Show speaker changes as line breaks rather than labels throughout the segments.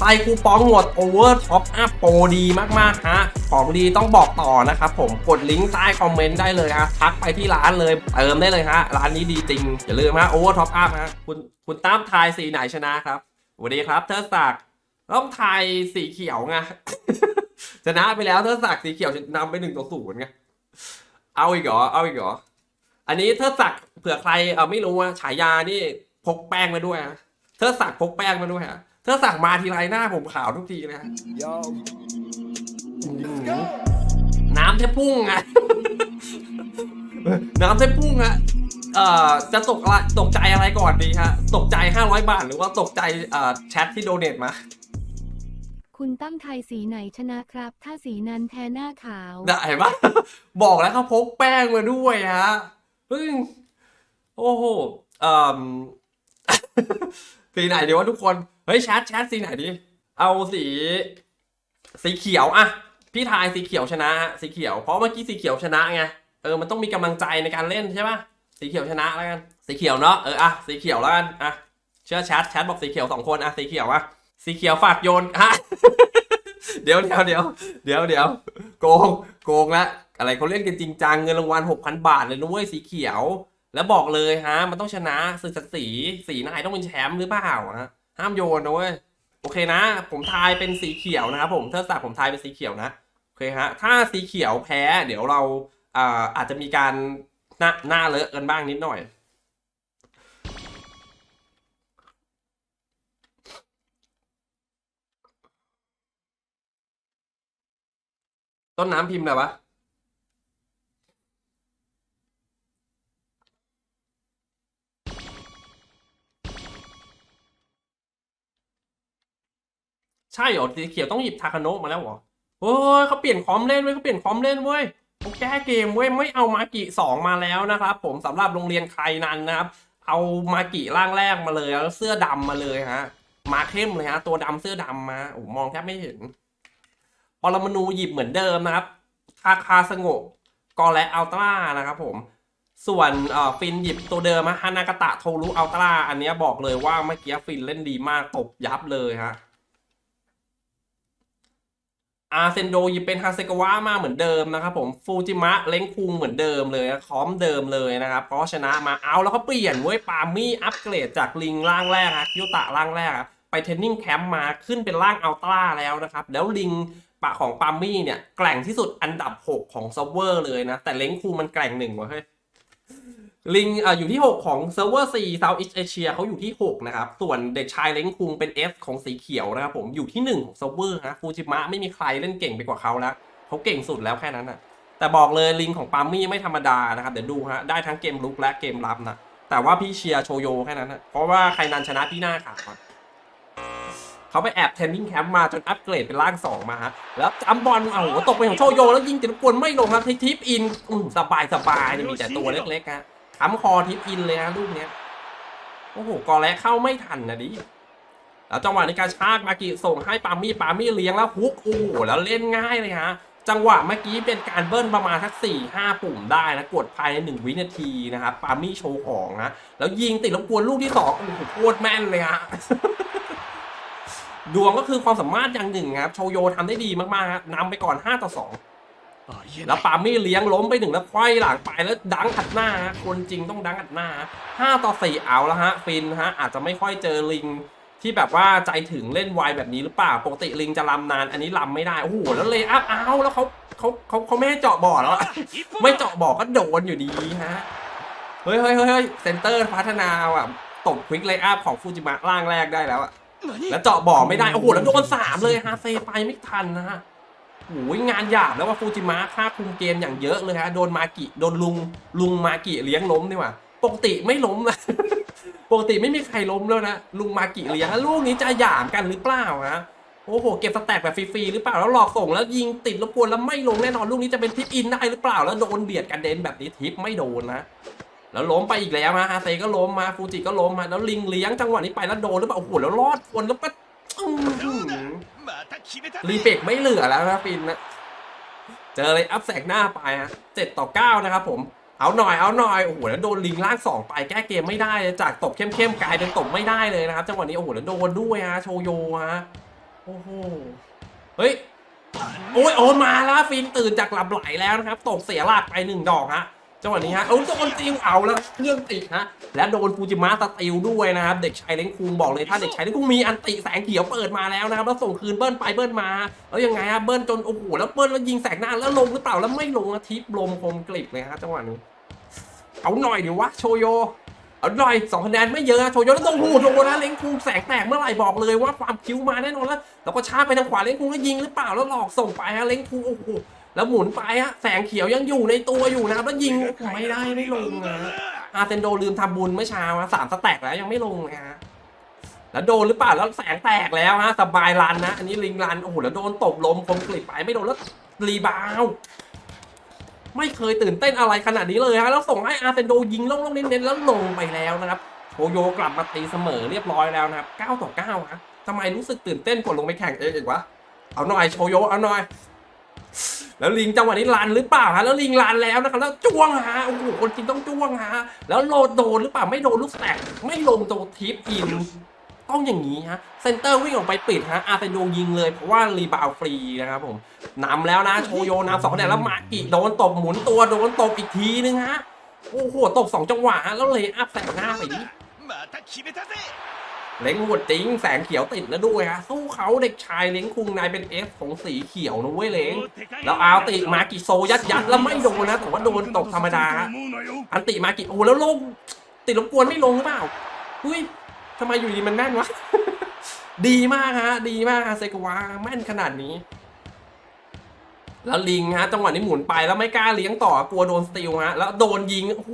ใส่คูปองหมดโอเวอร์ท็อปอัพโปรดีมากๆฮะของดีต้องบอกต่อนะครับผมกดลิงก์ใต้คอมเมนต์ได้เลยฮะทักไปที่ร้านเลยเติมได้เลยฮะร้านนี้ดีจริง อย่าลืมฮะโอเวอร์ท็อปอัพฮะคุณคุณตั้มทายสีไหนชนะครับสวัสดีครับเทอร์ศักดิ์ต้องทายสีเขียวไงชนะไปแล้วเทอร์ศักดิ์สีเขียวนำไปหนึ่งต่อศูนย์ไงเอาอีกเหรอเอาอีกเหรออันนี้เทอร์ศักดิ์เผื่อใครเออไม่รู้ว่าฉายานี่พกแป้งมาด้วยฮะเทอร์ศักดิ์พกแป้งมาด้วยฮะ เทอร์ศักดิ์มาทีไรหน้าผมขาวทุกทีเลยฮะ
Yo.
น้ำแทบพุ่งอะน้ำแทบพุ่งอะเอ่อจะตกอะไรตกใจอะไรก่อนดีฮะ ตกใจ 500 บาท หรือว่าตกใจเอ่อแชทที่โดเนทมา
คุณตั้มไทยสีไหนชนะครับ ถ้าสีนั้นแทนหน้าขาว
ได้ปะบอกแล้วเขาพกแป้งมาด้วยฮะเฮ้ยโอ้โหเอ่อสีไหนดีวะทุกคน เฮ้ยแชทแชทสีไหนดี เอาสี สีเขียวอะพี่ทายสีเขียวชนะฮะสีเขียวเพราะเมื่อกี้สีเขียวชนะไงเออมันต้องมีกำลังใจในการเล่นใช่ปะสีเขียวชนะแล้วกันสีเขียวเนาะเอออะสีเขียวแล้วกันอะเชื่อแชทแชทบอกสีเขียวสองคนอะสีเขียวอะสีเขียวฝากโยนฮะเดี๋ยวเดี๋ยวเดี๋ยวเดี๋ยวเดี๋ยวโกงโกงละอะไรเขาเล่นกันจริงจังเงินรางวัลหกพันบาทเลยนะเว้ยสีเขียว แล้วบอกเลยฮะ มันต้องชนะศึกศักดิ์ศรีสีนายต้องเป็นแชมป์หรือเปล่าฮะ ห้ามโยนนะเว้ยโอเคนะ ผมทายเป็นสีเขียวนะครับผมเทอร์ศักดิ์ผมทายเป็นสีเขียวนะโอเคฮะถ้าสีเขียวแพ้ เดี๋ยวเราอ่าอาจจะมีการหน้าหน้าเลอะกันบ้างนิดหน่อย ต้นน้ำพิมพ์อะไรวะ ใช่เหรอสีเขียวต้องหยิบทาคาโนะมาแล้วเหรอเฮ้ยเขาเปลี่ยนคอมเล่นเว้ยเขาเปลี่ยนคอมเล่นเว้ยเขาแก้เกมเว้ยไม่เอามากิสองมาแล้วนะครับ ผมสำหรับโรงเรียนใครนั้นนะครับ เอามากิร่างแรกมาเลยแล้วเสื้อดำมาเลยฮะ มาเข้มเลยฮะ ตัวดำเสื้อดำมาโอ้มองแทบไม่เห็นปรมาณูหยิบเหมือนเดิมนะครับคาคาสงบกอและอัลตร้านะครับผมส่วนเอ่อฟินหยิบตัวเดิมฮะฮานากาตะโทรุอัลตร้าอันนี้บอกเลยว่าเมื่อกี้ฟินเล่นดีมากตบยับเลยฮะ อาเซนโดยิเป็นฮาเซกาวะมาเหมือนเดิมนะครับผมฟูจิมะเล้งคุงเหมือนเดิมเลยคอมเดิมเลยนะครับเพราะชนะมาเอาแล้วเขาเปลี่ยนเว้ยปามี่อัปเกรดจากลิงร่างแรกฮะคิวตะร่างแรกไปเทรนนิ่งแคมป์มาขึ้นเป็นร่างอัลตร้าแล้วนะครับ แล้วลิงปะของปามี่เนี่ยแกร่งที่สุดอันดับ 6 ของซิร์ฟเวอร์เลยนะ แต่เล้งคุงมันแกร่งหนึ่งว่ะเฮ้ย ลิงอ่ออยู่ที่ 6 ของเซิร์ฟเวอร์4 Southeast Asia เขาอยู่ที่ 6 นะครับ ส่วนเด็กชายเล้งคุงเป็น F ของสีเขียวนะครับผมอยู่ที่ 1 ของเซิร์ฟเวอร์ฮะฟูจิมะไม่มีใครเล่นเก่งไปกว่าเขาแล้วเขาเก่งสุดแล้วแค่นั้นนะแต่บอกเลยลิงของปามี่ไม่ธรรมดานะครับ เดี๋ยวดูฮะได้ทั้งเกมลุกและเกมรับนะ แต่ว่าพี่เชียร์โชโยแค่นั้นนะเพราะว่าใครนันชนะพี่หน้าขาวอะเขาไปแอบเทนนิ่งแคมป์มาจนอัปเกรดเป็นร่าง 2 มาฮะ แล้วจำบอลเอาหัวตกไปของโชโย แล้วยิงติดกวนไม่ลงครับทิปอินอสบายสบายมีแต่ตัวเล็กๆฮะ ค้ำคอทิปอินเลยฮะลูกเนี้ยโอ้โหกอและเข้าไม่ทันนะดิแล้วจังหวะในการชากมากิส่งให้ปามี่ปามี่เลี้ยงแล้วฮุกโอ้โหแล้วเล่นง่ายเลยฮะจังหวะเมื่อกี้เป็นการเบิ้ลประมาณสักสี่ห้าปุ่มได้นะกดภายในหนึ่งวินาทีนะครับปามี่โชว์ของนะแล้วยิงติดรบกวนลูกที่สองโอ้โหโคตรแม่นเลยฮะดวงก็คือความสามารถอย่างหนึ่งครับโชโยทำได้ดีมากๆนำไปก่อน5ต่อ2 แล้
な
วยปามี่เลี้ยงล้มไปหนึ่งแล้วควายหลังไปแล้วดังอัดหน้าฮะคนจริงต้องดังอัดหน้าห้าต่อสี่เอาแล้วฮะฟินฮะอาจจะไม่ค่อยเจอลิงที่แบบว่าใจถึงเล่นไวแบบนี้หรือเปล่าปกติลิงจะลำนานอันนี้ลำไม่ได้โอ้โหแล้วเลยอัพเอาแล้วเขาเขาเขาเขาไม่ให้เจาะบ่อแล้วอะไม่เจาะบ่อก็โดนอยู่ดีฮะเฮ้ยเฮ้ยเฮ้ยเฮ้ยเซนเตอร์พัฒนาว่ะตบควิกไลอัพของฟูจิมะร่างแรกได้แล้วอะ
何
แล้วเจาะบ่อไม่ได้โอ้โหแล้วโดนสามเลยฮะเซไปไม่ทันนะฮะ โอ้ยงานหยาบแล้วว่าฟูจิมะค่าคุมเกมอย่างเยอะเลยฮะโดนมากิโดนลุงลุงมากิเลี้ยงล้มนี่หว่าปกติไม่ล้มนะปกติไม่มีใครล้มแล้วนะลุงมากิเลี้ยงแล้วลูกนี้จะหยามกันหรือเปล่าฮะโอ้โหเก็บสแต็กแบบฟรีๆหรือเปล่าแล้วหลอกส่งแล้วยิงติดรบกวนแล้วไม่ลงแน่นอนลูกนี้จะเป็นทิปอินได้หรือเปล่าแล้วโดนเบียดกันเด็นแบบนี้ทิปไม่โดนนะแล้วล้มไปอีกแล้วฮะฮาเซก็ล้มมาฟูจิก็ล้มมาแล้วลิงเลี้ยงจังหวะนี้ไปแล้วโดนหรือเปล่าโอ้โหแล้วรอดคนแล้วก็ รีเฟกไม่เหลือแล้วนะฟินนะเจอเลยอัพแสกหน้าไปฮะเจ็ดต่อเก้านะครับผมเอาหน่อยเอาหน่อยโอ้โหแล้วโดนลิงล่างสองไปแก้เกมไม่ได้จากตบเข้มๆกลายเป็นตบไม่ได้เลยนะครับจังหวะนี้โอ้โหแล้วโดนด้วยฮะโชโยฮะโอ้โหเฮ้ยโอ้ยโอนมาแล้วฟินตื่นจากหลับไหลแล้วนะครับตกเสียหลักไปหนึ่งดอกฮะ จังหวะนี้ฮะโอ้โดนติวเอาแล้วเครื่องติดฮะ และโดนฟูจิมะสติวด้วยนะครับ เด็กชายเล้งคุงบอกเลยถ้าเด็กชายเล้งคุงมีอันติแสงเขียวเปิดมาแล้วนะครับ แล้วส่งคืนเบิ้ลไปเบิ้ลมา แล้วยังไงฮะ เบิ้ลจนโอ้โห แล้วเบิ้ลแล้วยิงแสงหน้าแล้วลงหรือเปล่า แล้วไม่ลงนะทิปลมคมกลิบเลยฮะจังหวะนี้ เอาหน่อยดิวะโชโย เอาหน่อยสองคะแนนไม่เยอะนะโชโยแล้วต้องหูโดนนะเล้งคุงแสงแตกเมื่อไหร่บอกเลยว่าความคิ้วมาแน่นอนแล้ว แล้วก็ชาไปทางขวาเล้งคุงแล้วยิงหรือเปล่าแล้วหลอกส่งไปฮะเล้งคุงโอ้โห แล้วหมุนไปฮะแสงเขียวยังอยู่ในตัวอยู่นะครับแล้วยิงไม่ได้ไม่ลงนะอาเซนโดลืมทำบุญเมื่อเช้าฮะสามสแต็กแล้วยังไม่ลงนะฮะแล้วโดนหรือเปล่าแล้วแสงแตกแล้วฮะสบายรันนะอันนี้ลิงรันโอ้โหแล้วโดนตบลมคมกลิบไปไม่โดนแล้วรีบาวไม่เคยตื่นเต้นอะไรขนาดนี้เลยฮะแล้วส่งให้อาร์เซนโดยิงลงลงๆเน้นๆแล้วลงไปแล้วนะครับโชโยกลับมาตีเสมอเรียบร้อยแล้วนะครับ9ต่อ9ฮะทำไมรู้สึกตื่นเต้นกดลงไปแข่งเองอีกวะเอาหน่อยโชโยเอาหน่อย แล้วลิงจังหวะนี้ลันหรือเปล่าฮะแล้วลิงลันแล้วนะครับแล้วจ้วงฮะโอ้โหคนจริงต้องจ้วงฮะแล้วโลดโดนหรือเปล่าไม่โดนลูกแตกไม่ลงตัวทิปอินต้องอย่างนี้ฮะเซนเตอร์วิ่งออกไปปิดฮะอาเซนโดยิงเลยเพราะว่ารีบาวฟรีนะครับผมนำแล้วนะโชโยนำสองคะแนนแล้วมากิโดนตบหมุนตัวโดนตบอีกทีนึงฮะโอ้โหตบสองจังหวะแล้วเลยอัพแสงหน้าไปดิ เล้งหวดจริงแสงเขียวติดแล้วด้วยฮะสู้เขาเด็กชายเล้งคุงนายเป็นเอฟของสีเขียวนะเว้ยเล้งแล้วอาติมากิโซยัดยัดแล้วไม่โดนนะแต่ว่าโดนตกธรรมดา อันติมากิโอแล้วลงติดรบกวนไม่ลงหรือเปล่าเฮ้ยทำไมอยู่ดีมันแม่นวะดีมากฮะ ดีมากฮะเซกวาแม่นขนาดนี้ แล้วลิงฮะจังหวะนี้หมุนไปแล้วไม่กล้าเลี้ยงต่อกลัวโดนสติลฮะแล้วโดนยิงโอ้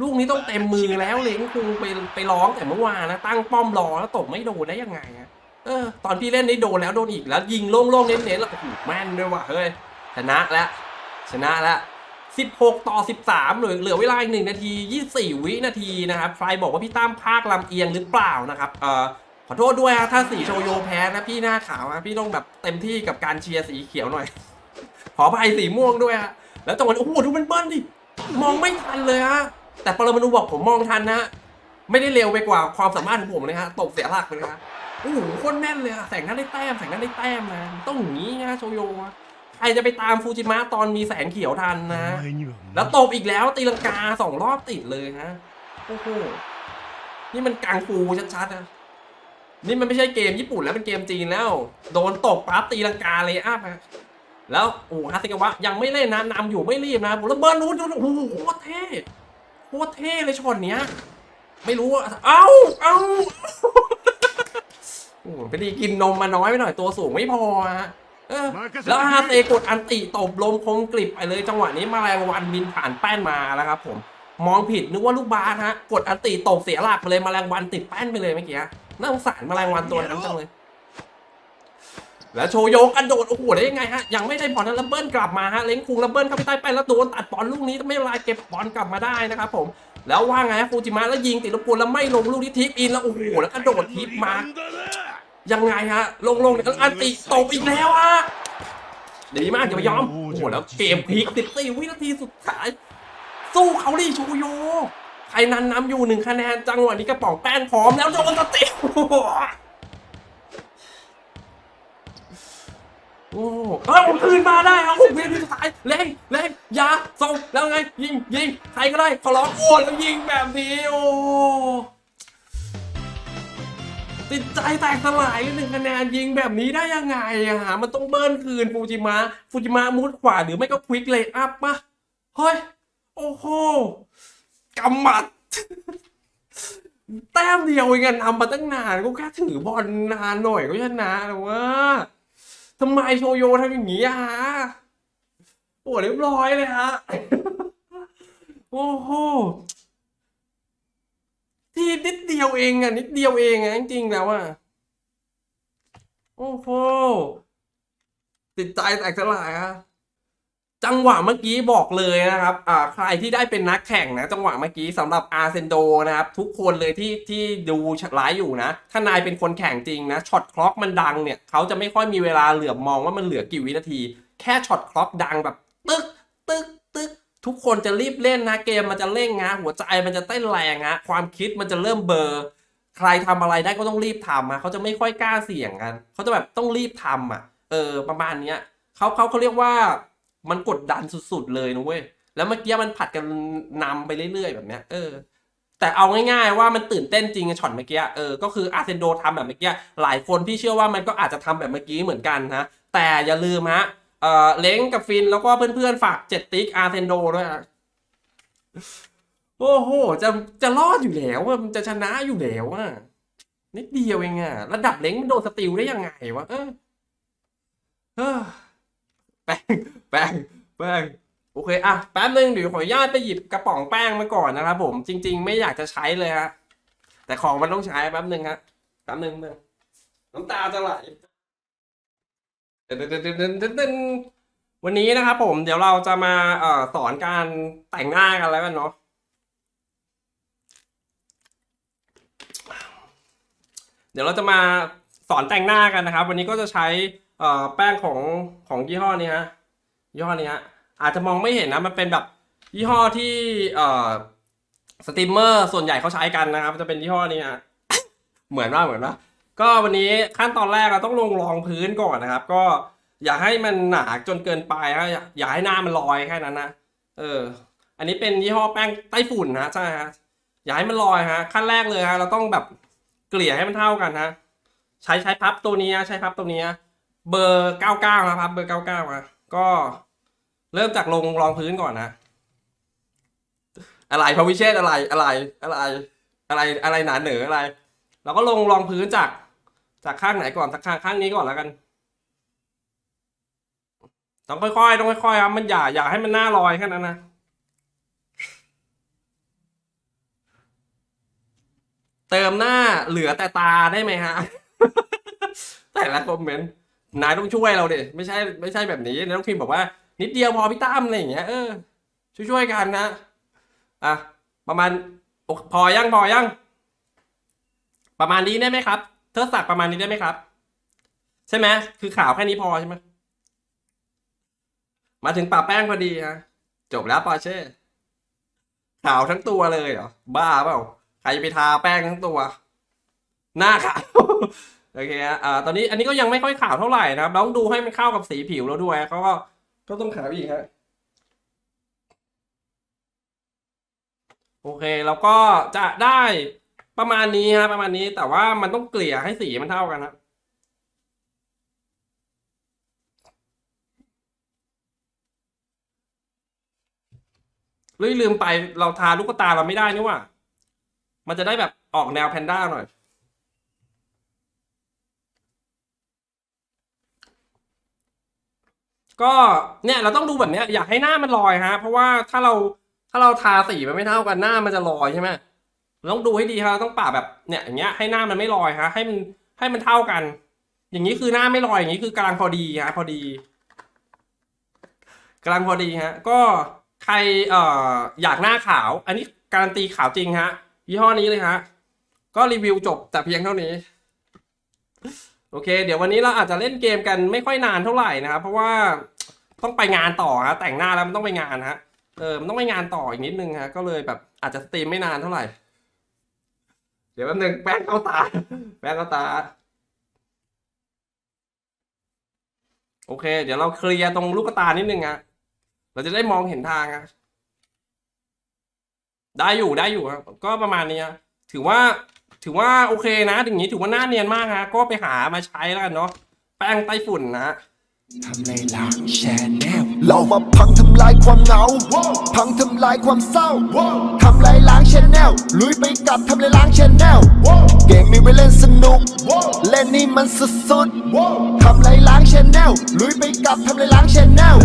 ลูกนี้ต้องเต็มมือแล้วเล้งคุงไปไปร้องแต่เมื่อวานนะตั้งป้อมรอแล้วตบไม่โดนได้ยังไงอะเออตอนพี่เล่นนี่โดนแล้วโดนอีกแล้วยิงโล่งๆเน้นๆแล้วโอ้โหแม่นด้วยว่ะเฮ้ยชนะแล้วชนะแล้ว16 ต่อ 13 เหลือเหลือเวลาอีกหนึ่งนาที 24 วินาทีนะครับใครบอกว่าพี่ตั้มภาคลำเอียงหรือเปล่านะครับเอ่อขอโทษด้วยฮะถ้าสีโชโยแพ้นะพี่หน้าขาวนะพี่ต้องแบบเต็มที่กับการเชียร์สีเขียวหน่อย ขออภัยสีม่วงด้วยฮะแล้วจังหวะโอ้โหดูมันเบิ้ลดิมองไม่ทันเลยฮะ แต่ปรมาณูบอกผมมองทันนะฮะไม่ได้เร็วไปกว่าความสามารถของผมเนะฮะตกเสียหลักเลยนะฮะโอ้โหโคตรแน่นเลยแสงนั้นได้แต้มแสงนั้นได้แต้มนะต้ององนี้นะโชโยใครจะไปตามฟูจิมะตอนมีแสงเขียวทันนะ แล้วตบอีกแล้วตีลังกาสองรอบติดเลยฮะโอ้โหนี่มันกลางฟูชัดๆนะนี่มันไม่ใช่เกมญี่ปุ่นแล้วเป็นเกมจีนแล้ว โดนตกปั๊บตีลังกาเลยอะแล้วโอ้ฮาเซกาวะยังไม่เล่นนะนำอยู่ไม่รีบนะผมแล้วเบิร์นรู้โอ้โหโคตรเท่ โคตรเท่เลยช็อตเนี้ย ไม่รู้ว่าเอ้าเอ้าโอ้โหไปดีกินนมมาน้อยไปหน่อยตัวสูงไม่พอฮะเออแล้วฮาเตกดอันติตบลมคมกริบไปเลยจังหวะนี้แมลงวันบินผ่านแป้นมาแล้วครับผมมองผิดนึกว่าลูกบาสฮะ กดอันติตบเสียหลักไปเลยแมลงวันติดแป้นไปเลยเมื่อกี้น่าสงสารแมลงวันตัวนั้นจังเลย แล้วโชโยกระโดดโอ้โหได้ยังไงฮะยังไม่ได้บอลนั้นแล้วเบิ้ลกลับมาฮะเล้งคุงแล้วเบิ้ลเข้าไปใต้แป้นแล้วโดนตัดบอลลูกนี้ไม่เป็นไรเก็บบอลกลับมาได้นะครับผมแล้วว่าไงฮะฟูจิมะแล้วยิงติดรบกวนแล้วไม่ลงลูกนี้ทิปอินแล้วโอ้โหแล้วกระโดดทิปมายังไงฮะลงลงเนี่ยแล้วอันติตบอีกแล้วอะดีมากอย่าไปยอมโอ้โหแล้วเกมพลิก14วินาทีสุดท้าย สู้เขาดิโชโยใครนั้นนำอยู่หนึ่งคะแนนจังหวะนี้กระป๋องแป้นพร้อมแล้วโดนสเต็ป โอ้เอ้าคืนมาได้เอาหกวินาทีสุดท้ายเร่งเร่งยาส่งแล้วไง ยิงยิงใครก็ได้ขอร้องโอ้แล้วยิงแบบนี้โอ้ติดใจแตกสลายหนึ่งคะแนนยิงแบบนี้ได้ยังไงอะฮะมันต้องเบิ้ลคืนฟูจิมะฟูจิมะมุดขวาหรือไม่ก็ควิกเลยอัพปะเฮ้ย โอ้โหกำมัด แต้มเดียวเองอะทำมาตั้งนานก็แค่ถือบอลนานหน่อยก็ชนะแต่ว่า ทำไมโชโยทำอย่างนี้อะฮะโอ้เรียบร้อยเลยฮะ โอ้โห ทีนิดเดียวเองอะ นิดเดียวเองอะ จริงๆแล้วอะ โอ้โห ติดใจแตกสลายอะ จังหวะเมื่อกี้บอกเลยนะครับอ่าใครที่ได้เป็นนักแข่งนะ จังหวะเมื่อกี้สำหรับอาร์เซนโดนะครับ ทุกคนเลยที่ที่ดูไลฟ์อยู่นะ ถ้านายเป็นคนแข่งจริงนะช็อตคล็อกมันดังเนี่ยเขาจะไม่ค่อยมีเวลาเหลือบมองว่ามันเหลือกี่วินาที แค่ช็อตคล็อกดังแบบ ตึกตึกตึกทุกคนจะรีบเล่นนะเกมมันจะเร่งนะหัวใจมันจะเต้นแรงฮะความคิดมันจะเริ่มเบอร์ใครทำอะไรได้ก็ต้องรีบทำอะเขาจะไม่ค่อยกล้าเสี่ยงกัน เขาจะแบบต้องรีบทำอะ เออ ประมาณเนี้ยเขาเขาเขาเรียกว่า มันกดดันสุดๆเลยนะเว้ยแล้วเมื่อกี้มันผัดกันนำไปเรื่อยๆแบบเนี้ยเออ แต่เอาง่ายๆว่ามันตื่นเต้นจริงช็อตเมื่อกี้เออก็คืออาร์เซนโดทำแบบเมื่อกี้หลายคนพี่เชื่อว่ามันก็อาจจะทำแบบเมื่อกี้เหมือนกันนะแต่อย่าลืมฮะเออเล้งกับฟินแล้วก็เพื่อนๆฝากเจ็ดติ๊กอาร์เซนโดด้วยโอ้โห จะจะรอดอยู่แล้วมันจะชนะอยู่แล้วอะนิดเดียวเองอะระดับเล้งมันโดนสติลได้ยังไงวะเออเออ แป้งแป้งแป้งโอเคอะแป๊บนึงเดี๋ยวขออนุญาตไปหยิบกระป๋องแป้งมาก่อนนะครับผมจริง ๆ ไม่อยากจะใช้เลยฮะแต่ของมันต้องใช้แป๊บนึงฮะแป๊บนึงแป๊บนึงน้ำตาจะไหลเดินเดินเดินเดินเดินเดินวันนี้นะครับผมเดี๋ยวเราจะมาเอ่อสอนการแต่งหน้ากันแล้วกันเนาะเดี๋ยวเราจะมาสอนแต่งหน้ากันนะครับ วันนี้ก็จะใช้ เอ่อแป้งของของยี่ห้อนี้ฮะยี่ห้อนี้ฮะอาจจะมองไม่เห็นนะมันเป็นแบบยี่ห้อที่เอ่อสตรีมเมอร์ส่วนใหญ่เขาใช้กันนะครับ จะเป็นยี่ห้อนี้ฮะเหมือนว่าเหมือนว่าก็วันนี้ขั้นตอนแรกเราต้องลงรองพื้นก่อนนะครับ ก็อย่าให้มันหนาจนเกินไปฮะอย่าให้หน้ามันลอยแค่นั้นนะเออ อันนี้เป็นยี่ห้อแป้งไต้ฝุ่นนะใช่ฮะอย่าให้มันลอยฮะ ขั้นแรกเลยฮะเราต้องแบบเกลี่ยให้มันเท่ากันฮะใช้ใช้พับตัวนี้นะใช้พับตัวนี้ เบอร์เก้าเก้านะครับ เบอร์เก้าเก้าะก็เริ่มจากลงรองพื้นก่อนนะอะไรพระวิเชษอะไรอะไรอะไร อะไรอะไรหนาเหนืออะไร เราก็ลงรองพื้นจาก จากข้างไหนก่อนจากข้างข้างนี้ก่อนแล้วกันต้องค่อยๆต้องค่อยๆครับมันอย่าอย่าให้มันหน้าลอยแค่นั้นนะเติมหน้าเหลือแต่ตาได้ไหมฮะ แต่ละคอมเมนต์ นายต้องช่วยเราดิไม่ใช่ไม่ใช่แบบนี้นายต้องพิมพ์บอกว่า นิดเดียวพอพี่ตั้มอะไรอย่างเงี้ยเออช่วยๆกันนะอะประมาณพอยังพอยัง ประมาณนี้ได้ไหมครับเทอสักประมาณนี้ได้ไหมครับ ใช่ไหมคือข่าวแค่นี้พอใช่ไหมมาถึงปะแป้งพอดีฮะจบแล้วปอเช่ขาวทั้งตัวเลยเหรอบ้าเปล่าใครไปทาแป้งทั้งตัว หน้าขาว โอเคฮะอ่าตอนนี้อันนี้ก็ยังไม่ค่อยขาวเท่าไหร่นะครับต้องดูให้มันเข้ากับสีผิวเราด้วยเขาก็ก็ต้องขาวอีกฮะโอเคแล้วก็จะได้ประมาณนี้ฮะประมาณนี้แต่ว่ามันต้องเกลี่ยให้สีมันเท่ากันนะลืมไปเราทาลูกตาเราไม่ได้นี่ว่า มันจะได้แบบออกแนวแพนด้าหน่อย ก็เนี่ยเราต้องดูแบบเนี้ยอยากให้หน้ามันลอยฮะ เพราะว่าถ้าเราถ้าเราทาสีมันไม่เท่ากันหน้ามันจะลอยใช่ไหมต้องดูให้ดีครับต้องปะแบบเนี่ยอย่างเงี้ยให้หน้ามันไม่ลอยฮะให้มันให้มันเท่ากัน อย่างนี้คือหน้าไม่ลอยอย่างนี้คือกำลังพอดีฮะพอดีกำลังพอดีฮะก็ใครเอ่ออยากหน้าขาว อันนี้การันตีขาวจริงฮะยี่ห้อนี้เลยฮะก็รีวิวจบแต่เพียงเท่านี้ โอเค เดี๋ยววันนี้เราอาจจะเล่นเกมกันไม่ค่อยนานเท่าไหร่นะครับ เพราะว่าต้องไปงานต่อฮะแต่งหน้าแล้วมันต้องไปงานฮะเออมันต้องไปงานต่ออีกนิดนึงฮะก็เลยแบบอาจจะสตรีมไม่นานเท่าไหร่ เดี๋ยวแป๊บนึงแป้งเข้าตา แป้งเข้าตา โอเค เดี๋ยวเราเคลียร์ตรงลูกตานิดนึงฮะเราจะได้มองเห็นทางฮะได้อยู่ได้อยู่ครับก็ประมาณนี้ฮะถือว่า ถือว่าโอเคนะอย่างนี้ถือว่าหน้าเนียนมากฮะก็ไปหามาใช้แล้วกันเนาะแป้งไต้ฝุ่นนะฮะ
ทำในหลังแชนแนล
เรามาพังทำลายความเหงา พังทำลายความเศร้า ทำลายล้างแชแนลลุยไปกับทำลายล้างแชแนลเกมมีไว้เล่นสนุก เล่นนี่มันสุดๆทำลายล้างแชแนลลุยไปกับทำลายล้างแชแนล